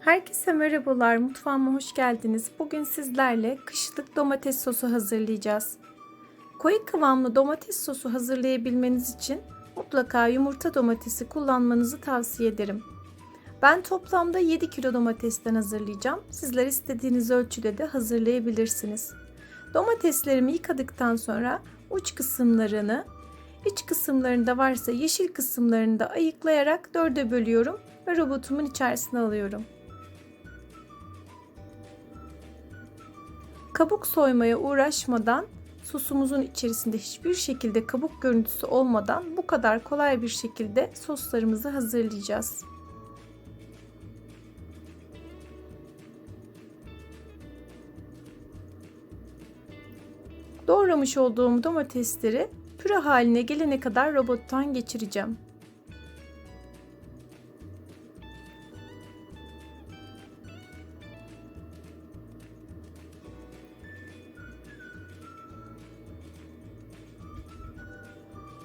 Herkese merhabalar, mutfağıma hoş geldiniz. Bugün sizlerle kışlık domates sosu hazırlayacağız. Koyu kıvamlı domates sosu hazırlayabilmeniz için mutlaka yumurta domatesi kullanmanızı tavsiye ederim. Ben toplamda 7 kilo domatesten hazırlayacağım. Sizler istediğiniz ölçüde de hazırlayabilirsiniz. Domateslerimi yıkadıktan sonra uç kısımlarını, iç kısımlarında varsa yeşil kısımlarını da ayıklayarak dörde bölüyorum ve robotumun içerisine alıyorum. Kabuk soymaya uğraşmadan sosumuzun içerisinde hiçbir şekilde kabuk görüntüsü olmadan bu kadar kolay bir şekilde soslarımızı hazırlayacağız. Doğramış olduğum domatesleri püre haline gelene kadar robottan geçireceğim.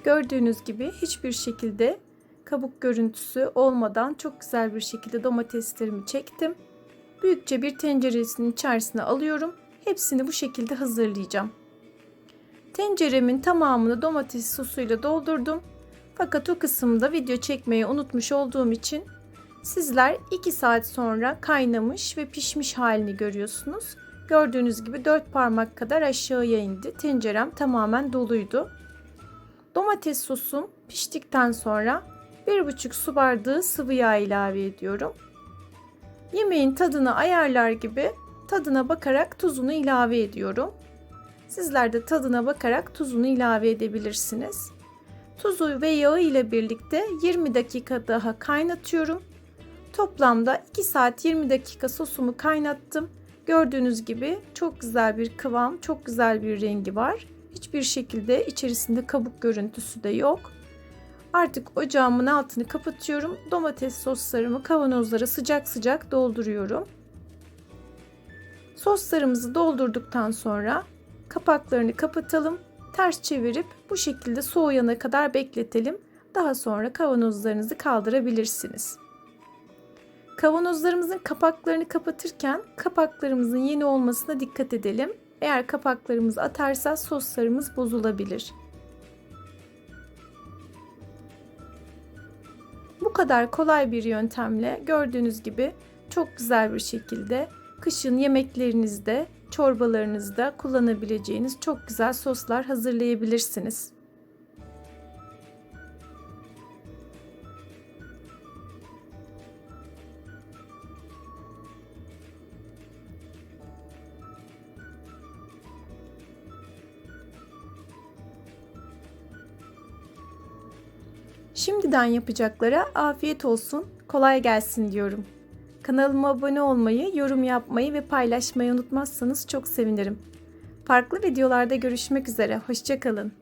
Gördüğünüz gibi hiçbir şekilde kabuk görüntüsü olmadan çok güzel bir şekilde domateslerimi çektim. Büyükçe bir tenceresinin içerisine alıyorum. Hepsini bu şekilde hazırlayacağım. Tenceremin tamamını domates sosuyla doldurdum. Fakat o kısımda video çekmeyi unutmuş olduğum için sizler 2 saat sonra kaynamış ve pişmiş halini görüyorsunuz. Gördüğünüz gibi 4 parmak kadar aşağıya indi. Tencerem tamamen doluydu. Domates sosum piştikten sonra 1,5 su bardağı sıvı yağ ilave ediyorum. Yemeğin tadını ayarlar gibi tadına bakarak tuzunu ilave ediyorum. Sizler de tadına bakarak tuzunu ilave edebilirsiniz. Tuzu ve yağı ile birlikte 20 dakika daha kaynatıyorum. Toplamda 2 saat 20 dakika sosumu kaynattım. Gördüğünüz gibi çok güzel bir kıvam, çok güzel bir rengi var. Hiçbir şekilde içerisinde kabuk görüntüsü de yok. Artık ocağımın altını kapatıyorum. Domates soslarımı kavanozlara sıcak sıcak dolduruyorum. Soslarımızı doldurduktan sonra kapaklarını kapatalım. Ters çevirip bu şekilde soğuyana kadar bekletelim. Daha sonra kavanozlarınızı kaldırabilirsiniz. Kavanozlarımızın kapaklarını kapatırken kapaklarımızın yeni olmasına dikkat edelim. Eğer kapaklarımızı atarsa soslarımız bozulabilir. Bu kadar kolay bir yöntemle gördüğünüz gibi çok güzel bir şekilde kışın yemeklerinizde, çorbalarınızda kullanabileceğiniz çok güzel soslar hazırlayabilirsiniz. Şimdiden yapacaklara afiyet olsun, kolay gelsin diyorum. Kanalıma abone olmayı, yorum yapmayı ve paylaşmayı unutmazsanız çok sevinirim. Farklı videolarda görüşmek üzere, hoşçakalın.